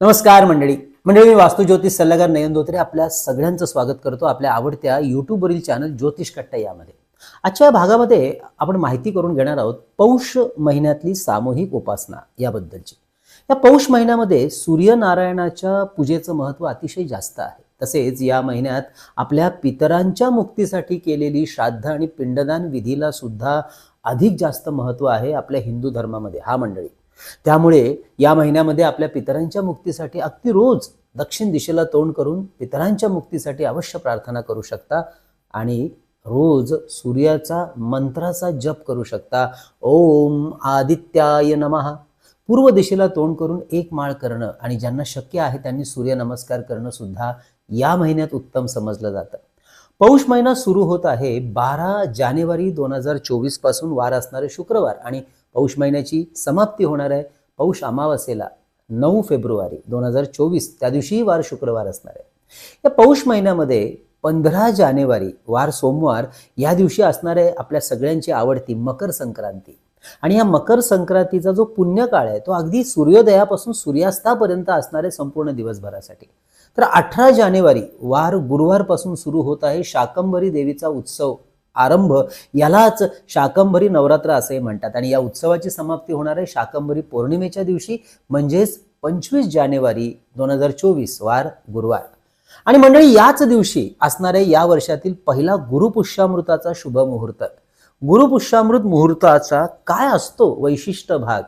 नमस्कार मंडळी. मंडळी मी वास्तू ज्योतिष सल्लागार नयन धोत्रे आपल्या सगळ्यांचं स्वागत करतो आपल्या आवडत्या यूट्यूबवरील चॅनल ज्योतिष कट्टा यामध्ये. आजच्या या भागामध्ये आपण माहिती करून घेणार आहोत पौष महिन्यातली सामूहिक उपासना याबद्दलची. या पौष महिन्यामध्ये सूर्यनारायणाच्या पूजेचं महत्त्व अतिशय जास्त आहे. तसेच या महिन्यात आपल्या पितरांच्या मुक्तीसाठी केलेली श्राद्ध आणि पिंडदान विधीला सुद्धा अधिक जास्त महत्त्व आहे आपल्या हिंदू धर्मामध्ये. हा मंडळी त्यामुळे या महिन्यामध्ये आपल्या पितरांच्या मुक्तीसाठी अगदी रोज दक्षिण दिशेला तोंड करून पितरांच्या मुक्तीसाठी अवश्य प्रार्थना करू शकता आणि रोज सूर्याचा मंत्राचा जप करू शकता. ओम आदित्याय नमः. पूर्व दिशेला तोंड करून एक माळ करणं आणि ज्यांना शक्य आहे त्यांनी सूर्यनमस्कार करणं सुद्धा या महिन्यात उत्तम समजलं जातं. पौष महिना सुरू होत आहे. बारा जानेवारी दोन हजार चोवीसपासून वार असणारे शुक्रवार आणि पौष महिन्याची समाप्ती होणार आहे. पौष अमावस्येला नऊ फेब्रुवारी दोन हजार चोवीस त्या दिवशीही वार शुक्रवार असणार आहे. या पौष महिन्यामध्ये पंधरा जानेवारी वार सोमवार या दिवशी असणार आहे आपल्या सगळ्यांची आवडती मकर संक्रांती. आणि या मकर संक्रांतीचा जो पुण्यकाळ आहे तो अगदी सूर्योदयापासून सूर्यास्तापर्यंत असणार आहे संपूर्ण दिवसभरासाठी. तर अठरा जानेवारी वार गुरुवारपासून सुरू होत आहे शाकंभरी देवीचा उत्सव. आरंभ यालाच शाकंभरी नवरात्र असे म्हणतात. आणि या उत्सवाची समाप्ती होणार आहे शाकंभरी पौर्णिमेच्या दिवशी म्हणजेच पंचवीस जानेवारी दोन हजार चोवीस वार गुरुवार. आणि मंडळी याच दिवशी असणारे या वर्षातील पहिला गुरुपुष्यामृताचा शुभ मुहूर्त. गुरुपुष्यामृत मुहूर्ताचा काय असतो वैशिष्ट्य भाग?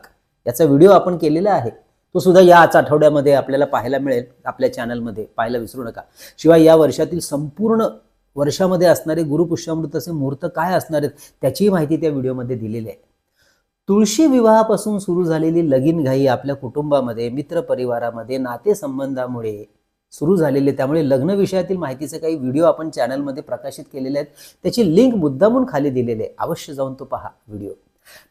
याचा व्हिडिओ आपण केलेला आहे. तो सुद्धा याच आठवड्यामध्ये आपल्याला पाहायला मिळेल. आपल्या चॅनलमध्ये पाहायला विसरू नका. शिवाय या वर्षातील संपूर्ण वर्षामध्ये असणारे गुरुपुष्यामृताचे मुहूर्त काय असणार आहेत त्याचीही माहिती त्या व्हिडिओमध्ये दिलेली आहे. तुळशी विवाहापासून सुरू झालेली लगीनघाई आपल्या कुटुंबामध्ये मित्रपरिवारामध्ये नातेसंबंधामुळे सुरू झालेले त्यामुळे लग्न विषयातील माहितीचे काही व्हिडिओ आपण चॅनलमध्ये प्रकाशित केलेले आहेत. त्याची लिंक मुद्दामून खाली दिलेली आहे. अवश्य जाऊन तो पहा व्हिडिओ.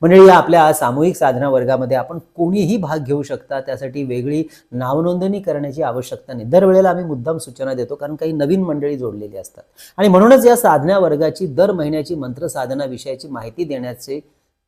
मंडळी या आपल्या सामूहिक साधना वर्गामध्ये आपण कोणीही भाग घेऊ शकता त्यासाठी वेगळी नावनोंदणी करण्याची आवश्यकता नाही. दरवेळेला आम्ही मुद्दाम सूचना देतो कारण काही नवीन मंडळी जोडलेली असतात. आणि म्हणूनच या साधना वर्गाची दर महिन्याची मंत्र साधना विषयाची माहिती देण्याचे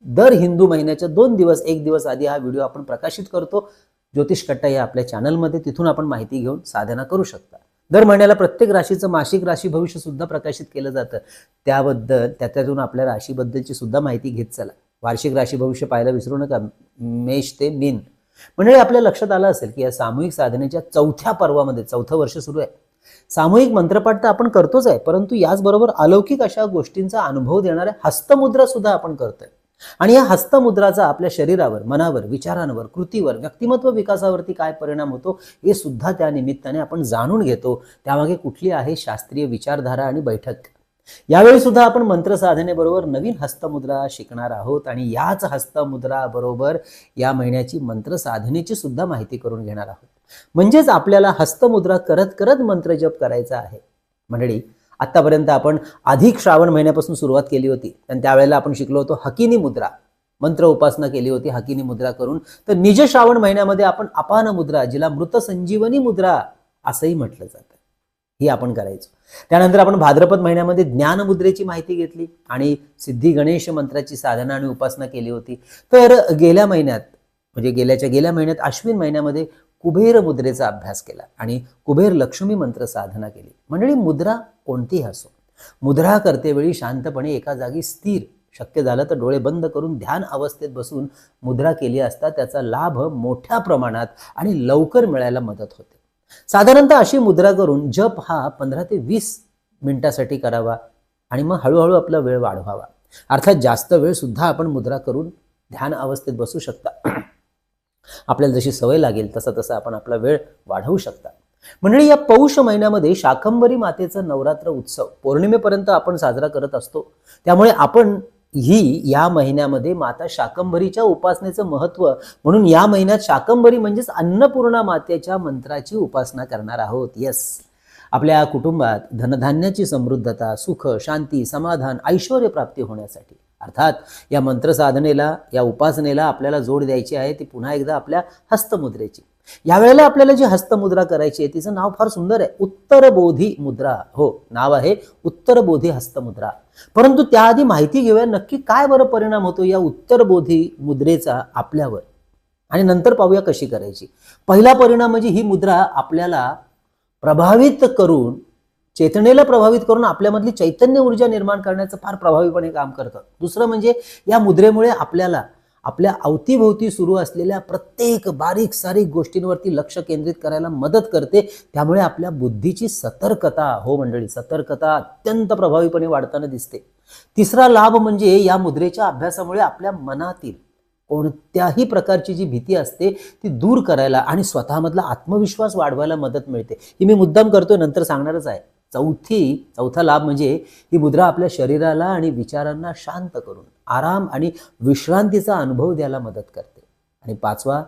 दर हिंदू महिन्याच्या दोन दिवस एक दिवस आधी हा व्हिडिओ आपण प्रकाशित करतो. ज्योतिष कट्टा या आपल्या चॅनलमध्ये तिथून आपण माहिती घेऊन साधना करू शकता. दर महिन्याला प्रत्येक राशीचं मासिक राशी भविष्य सुद्धा प्रकाशित केलं जातं. त्याबद्दल त्याच्यातून आपल्या राशीबद्दलची सुद्धा माहिती घेत चला. वार्षिक राशी भविष्य पाहायला विसरू नका. मेष ते मीन. म्हणजे आपल्या लक्षात आलं असेल की या सामूहिक साधनेच्या चौथ्या पर्वामध्ये चौथं वर्ष सुरू आहे. सामूहिक मंत्रपाठ तर आपण करतोच आहे परंतु याचबरोबर अलौकिक अशा गोष्टींचा अनुभव देणाऱ्या हस्तमुद्रा सुद्धा आपण करतोय. आणि या हस्तमुद्राचा आपल्या शरीरावर मनावर विचारांवर कृतीवर व्यक्तिमत्व विकासावरती काय परिणाम होतो हे सुद्धा त्या निमित्ताने आपण जाणून घेतो. त्यामागे कुठली आहे शास्त्रीय विचारधारा आणि बैठक? यावेळी सुद्धा आपण मंत्र साधनेबरोबर नवीन हस्तमुद्रा शिकणार आहोत आणि याच हस्तमुद्रा बरोबर या महिन्याची मंत्र साधनेची सुद्धा माहिती करून घेणार आहोत. म्हणजेच आपल्याला हस्तमुद्रा करत करत मंत्रजप करायचा आहे. मंडळी आतापर्यंत आपण अधिक श्रावण महिन्यापासून सुरुवात केली होती. आणि त्यावेळेला आपण शिकलो होतो हकिनी मुद्रा. मंत्र उपासना केली होती हकिनी मुद्रा करून. तर निज श्रावण महिन्यामध्ये आपण अपान मुद्रा जिला मृत संजीवनी मुद्रा असंही म्हटलं जातं. ही आपण करायचो. त्यानंतर आपण भाद्रपद महिन्यामध्ये ज्ञानमुद्रेची माहिती घेतली आणि सिद्धी गणेश मंत्राची साधना आणि उपासना केली होती. तर गेल्या महिन्यात म्हणजे गेल्याच्या गेल्या महिन्यात अश्विन महिन्यामध्ये कुबेर मुद्रेचा अभ्यास केला आणि कुबेर लक्ष्मी मंत्र साधना केली. मंडळी मुद्रा कोणतीही असो? मुद्रा करतेवेळी शांतपणे एका जागी स्थिर शक्य झालं तर डोळे बंद करून ध्यान अवस्थेत बसून मुद्रा केली असता त्याचा लाभ मोठ्या प्रमाणात आणि लवकर मिळायला मदत होते. साधारणतः अशी मुद्रा करून जप हा पंधरा ते वीस मिनिटासाठी करावा आणि मग हळूहळू आपला वेळ वाढवावा. अर्थात जास्त वेळ सुद्धा आपण मुद्रा करून ध्यान अवस्थेत बसू शकता. आपल्याला जशी सवय लागेल तसा तसा आपण आपला वेळ वाढवू शकता. मंडळी या पौष महिन्यामध्ये शाकंभरी मातेचा नवरात्र उत्सव पौर्णिमेपर्यंत आपण साजरा करत असतो. त्यामुळे आपण ही या महिन्यामध्ये माता शाकंभरीच्या उपासनेचं महत्त्व म्हणून या महिन्यात शाकंभरी म्हणजेच अन्नपूर्णा मातेच्या मंत्राची उपासना करणार आहोत. येस आपल्या कुटुंबात धनधान्याची समृद्धता सुख शांती समाधान ऐश्वर प्राप्ती होण्यासाठी अर्थात या मंत्रसाधनेला या उपासनेला आपल्याला जोड द्यायची आहे ती पुन्हा एकदा आपल्या हस्तमुद्रेची. यावेळेला आपल्याला जी हस्तमुद्रा करायची आहे तिचं नाव फार सुंदर आहे. उत्तरबोधी मुद्रा. हो नाव आहे उत्तरबोधी हस्तमुद्रा. परंतु त्याआधी माहिती घेऊया नक्की काय बरं परिणाम होतो या उत्तरबोधी मुद्रेचा आपल्यावर. आणि नंतर पाहूया कशी करायची. पहिला परिणाम म्हणजे ही मुद्रा आपल्याला प्रभावित करून चेतनेला प्रभावित करून आपल्यामधली चैतन्य ऊर्जा निर्माण करण्याचं फार प्रभावीपणे काम करतं. दुसरं म्हणजे या मुद्रेमुळे आपल्याला आपल्या अवतीभोवती सुरू असलेल्या प्रत्येक बारीक सारीक गोष्टींवरती लक्ष केंद्रित करायला मदत करते. त्यामुळे आपल्या बुद्धीची सतर्कता हो मंडळी सतर्कता अत्यंत प्रभावीपणे वाढताना दिसते. तिसरा लाभ म्हणजे या मुद्रेच्या अभ्यासामुळे आपल्या मनातील कोणत्याही प्रकारची जी भीती असते ती दूर करायला आणि स्वतःमधला आत्मविश्वास वाढवायला मदत मिळते. ही मी मुद्दाम करतोय नंतर सांगणारच आहे. चौथी चौथा लाभ म्हणजे ही मुद्रा आपल्या शरीराला आणि विचारांना शांत करून आराम आणि विश्रांतीचा अनुभव द्यायला मदत करते. आणि पाचवा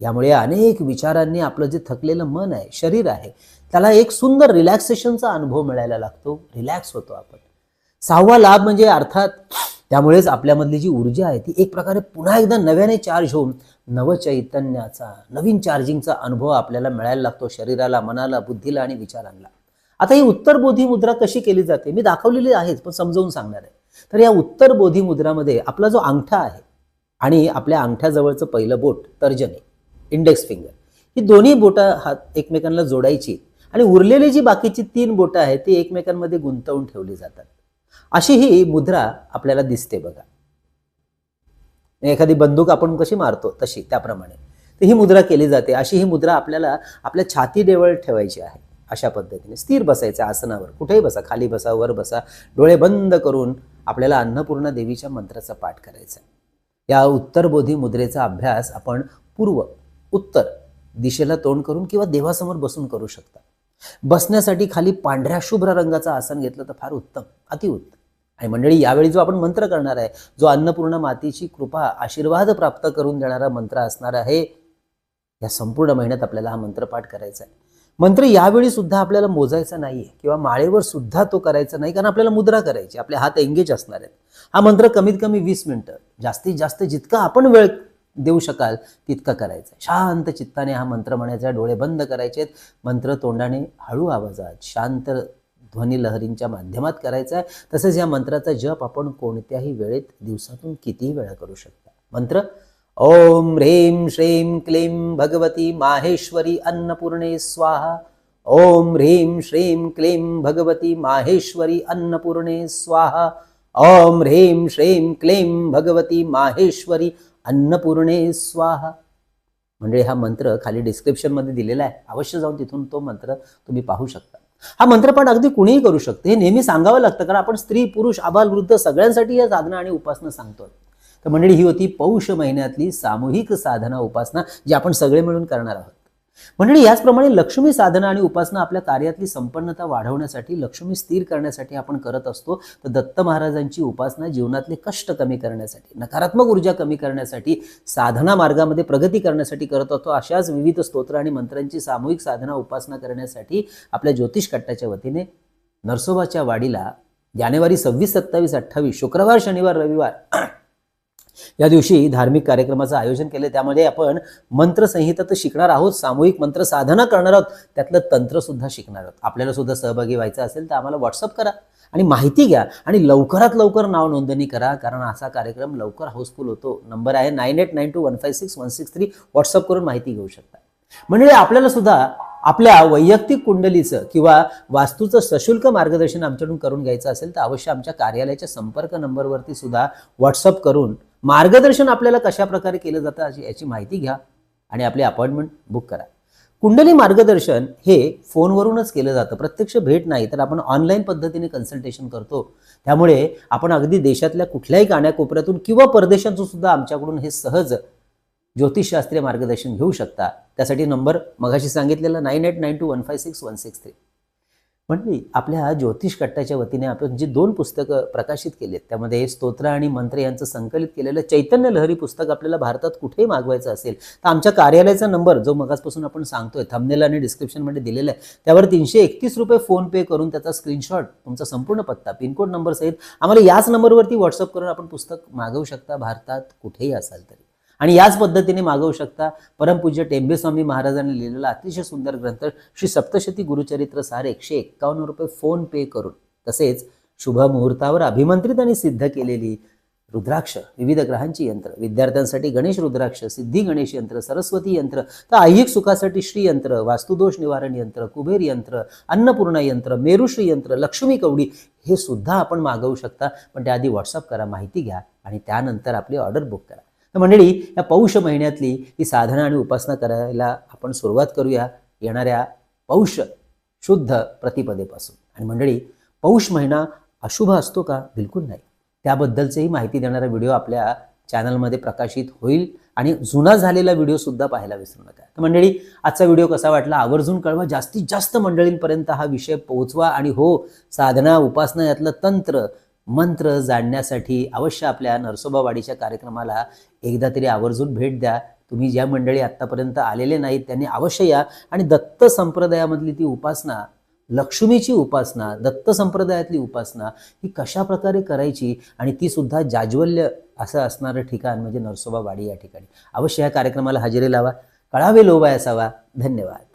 यामुळे अनेक विचारांनी आपलं जे थकलेलं मन आहे शरीर आहे त्याला एक सुंदर रिलॅक्सेशनचा अनुभव मिळायला लागतो. रिलॅक्स होतो आपण. सहावा लाभ म्हणजे अर्थात त्यामुळेच आपल्यामधली जी ऊर्जा आहे ती एक प्रकारे पुन्हा एकदा नव्याने चार्ज होऊन नवचैतन्याचा नवीन चार्जिंगचा अनुभव आपल्याला मिळायला लागतो शरीराला मनाला बुद्धीला आणि विचारांना. आता ही उत्तर बोधी मुद्रा कशी केली जाते? मी दाखवलेली आहेच पण समजावून सांगणार आहे. तर या उत्तर बोधी मुद्रामध्ये आपला जो अंगठा आहे आणि आपल्या अंगठ्याजवळचं पहिलं बोट तर्जनी इंडेक्स फिंगर ही दोन्ही बोटं हात एकमेकांना जोडायची आणि उरलेली जी बाकीची तीन बोटं आहेत ती एकमेकांमध्ये गुंतवून ठेवली जातात. अशी ही मुद्रा आपल्याला दिसते बघा. एखादी बंदूक आपण कशी मारतो तशी त्याप्रमाणे. तर ही मुद्रा केली जाते. अशी ही मुद्रा आपल्याला आपल्या छाती देवळ ठेवायची आहे अशा पद्धतीने. स्थिर बसायचं आसनावर. कुठेही बसा खाली बसा वर बसा डोळे बंद करून आपल्याला अन्नपूर्णा देवीच्या मंत्राचा पाठ करायचा या उत्तरबोधी मुद्रेचा अभ्यास आपण पूर्व उत्तर दिशेला तोंड करून किंवा देवासमोर बसून करू शकता. बसण्यासाठी खाली पांढऱ्या शुभ्र रंगाचं आसन घेतलं तर फार उत्तम अतिउत्तम आणि मंडळी यावेळी जो आपण मंत्र करणार आहे जो अन्नपूर्ण मातेची कृपा आशीर्वाद प्राप्त करून देणारा मंत्र असणार आहे या संपूर्ण महिन्यात आपल्याला हा मंत्रपाठ करायचा आहे. मंत्र यावेळी सुद्धा आपल्याला मोजायचा नाहीये किंवा माळेवर सुद्धा तो करायचा नाही कारण आपल्याला मुद्रा करायची आपले हात एंगेज असणार आहेत. हा मंत्र कमीत कमी वीस मिनिटं जास्तीत जास्त जितका आपण वेळ देऊ शकाल तितका करायचा. शांत चित्ताने हा मंत्र म्हणायचा डोळे बंद करायचे मंत्र तोंडाने हळू आवाजात शांत ध्वनी लहरींच्या माध्यमात करायचा आहे तसेच या मंत्राचा जप आपण कोणत्याही वेळेत दिवसातून कितीही वेळा करू शकता. मंत्र ओम ह्रीं श्रीं क्लीं भगवती माहेश्वरी अन्नपूर्णे स्वाहा। ओम ह्रीं श्रीं क्लीं भगवती माहेश्वरी अन्नपूर्णे स्वाहा। ओम ह्रीं श्रीं क्लीं भगवती माहेश्वरी अन्नपूर्णे स्वाहा। म्हणजे हा मंत्र खाली डिस्क्रिप्शनमध्ये दिलेला आहे. अवश्य जाऊन तिथून तो मंत्र तुम्ही पाहू शकता. हा मंत्रपाठ अगदी कुणीही करू शकते. हे नेहमी सांगावं लागतं कारण आपण स्त्री पुरुष आबाल वृद्ध सगळ्यांसाठी या साधना आणि उपासना सांगतोय. तर मंडळी ही होती पौष महिन्यातली सामूहिक साधना उपासना जी आपण सगळे मिळून करणार आहोत. मंडळी याचप्रमाणे लक्ष्मी साधना आणि उपासना आपल्या कार्यातली संपन्नता वाढवण्यासाठी लक्ष्मी स्थिर करण्यासाठी आपण करत असतो. तर दत्त महाराजांची उपासना जीवनातले कष्ट कमी करण्यासाठी नकारात्मक ऊर्जा कमी करण्यासाठी साधना मार्गामध्ये प्रगती करण्यासाठी करत असतो. अशाच विविध स्तोत्र आणि मंत्रांची सामूहिक साधना उपासना करण्यासाठी आपल्या ज्योतिष कट्टाच्या वतीने नरसोबाच्या वाडीला जानेवारी सव्वीस सत्तावीस अठ्ठावीस शुक्रवार शनिवार रविवार या दिवशी धार्मिक कार्यक्रमाचं आयोजन केलं. त्यामध्ये आपण मंत्रसंहिता तर शिकणार आहोत. सामूहिक मंत्र साधना करणार आहोत. त्यातलं तंत्र सुद्धा शिकणार आहोत. आपल्याला सुद्धा सहभागी व्हायचं असेल तर आम्हाला व्हॉट्सअप करा आणि माहिती घ्या आणि लवकरात लवकर नाव नोंदणी करा. कारण असा कार्यक्रम लवकर हाऊसफुल होतो. नंबर आहे nine eight nine two one five six one six three. WhatsApp करून माहिती घेऊ शकता. म्हणजे आपल्याला सुद्धा आपल्या वैयक्तिक कुंडलीचं किंवा वास्तूचं सशुल्क मार्गदर्शन आमच्याकडून करून घ्यायचं असेल तर अवश्य आमच्या कार्यालयाच्या संपर्क नंबरवरती सुद्धा व्हॉट्सअप करून मार्गदर्शन आपल्याला कशा प्रकारे केलं जातं अशी याची माहिती घ्या आणि आपली अपॉइंटमेंट बुक करा. कुंडली मार्गदर्शन हे फोनवरूनच केलं जातं. प्रत्यक्ष भेट नाही तर आपण ऑनलाईन पद्धतीने कन्सल्टेशन करतो. त्यामुळे आपण अगदी देशातल्या कुठल्याही कानाकोपऱ्यातून किंवा परदेशातून सुद्धा आमच्याकडून हे सहज ज्योतिषशास्त्रीय मार्गदर्शन घेऊ शकता. त्यासाठी नंबर मगाशी सांगितलेला nine eight nine two one five six one six three. म्हणजे आपल्या ज्योतिष कट्टाच्या वतीने आपण जी दोन पुस्तकं प्रकाशित केली आहेत त्यामध्ये स्तोत्र आणि मंत्र यांचं संकलित केलेलं चैतन्य लहरी पुस्तक आपल्याला भारतात कुठेही मागवायचं असेल तर आमच्या कार्यालयाचा नंबर जो मगासपासून आपण सांगतोय थंबनेल आणि डिस्क्रिप्शनमध्ये दिलेला आहे त्यावर तीनशे एकतीस रुपये फोन पे करून त्याचा स्क्रीनशॉट तुमचा संपूर्ण पत्ता पिनकोड नंबर सहित आम्हाला याच नंबरवरती व्हॉट्सअप करून आपण पुस्तक मागवू शकता भारतात कुठेही असाल तरी. आणि याच पद्धतीने मागवू शकता. परमपूज्य टेंबेस्वामी महाराजांनी लिहिलेला अतिशय सुंदर ग्रंथ श्री सप्तशती गुरुचरित्र सार एकशे एक्कावन्न रुपये फोन पे करून. तसेच शुभ मुहूर्तावर अभिमंत्रित आणि सिद्ध केलेली रुद्राक्ष विविध ग्रहांची यंत्र विद्यार्थ्यांसाठी गणेश रुद्राक्ष सिद्धी गणेश यंत्र सरस्वती यंत्र तर ऐहिक सुखासाठी श्री यंत्र वास्तुदोष निवारण यंत्र कुबेर यंत्र अन्नपूर्णा यंत्र मेरुश्री यंत्र लक्ष्मी कवडी हे सुद्धा आपण मागवू शकता. पण त्याआधी व्हॉट्सअप करा माहिती घ्या आणि त्यानंतर आपली ऑर्डर बुक करा. तर मंडळी या पौष महिन्यातली ही साधना आणि उपासना करायला आपण सुरुवात करूया येणाऱ्या पौष शुद्ध प्रतिपदेपासून. आणि मंडळी पौष महिना अशुभ असतो का? बिलकुल नाही. त्याबद्दलचीही माहिती देणारा व्हिडिओ आपल्या चॅनलमध्ये प्रकाशित होईल आणि जुना झालेला व्हिडिओसुद्धा पाहायला विसरू नका. तर मंडळी आजचा व्हिडिओ कसा वाटला आवर्जून कळवा. जास्तीत जास्त मंडळींपर्यंत हा विषय पोहोचवा आणि हो साधना उपासना यातलं तंत्र मंत्र जाणण्यासाठी अवश्य आपल्या नरसोबावाडीच्या कार्यक्रमाला एकदा तरी आवर्जून भेट द्या. तुम्ही ज्या मंडळी आत्तापर्यंत आलेले नाहीत त्यांनी अवश्य या. आणि दत्त संप्रदायामधली ती उपासना लक्ष्मीची उपासना दत्त संप्रदायातली उपासना ही कशा प्रकारे करायची? आणि ती सुद्धा जाज्वल्य असं असणारं ठिकाण म्हणजे नरसोबावाडी या ठिकाणी. अवश्य या कार्यक्रमाला हजेरी लावा. कळावे लोबाय असावा धन्यवाद.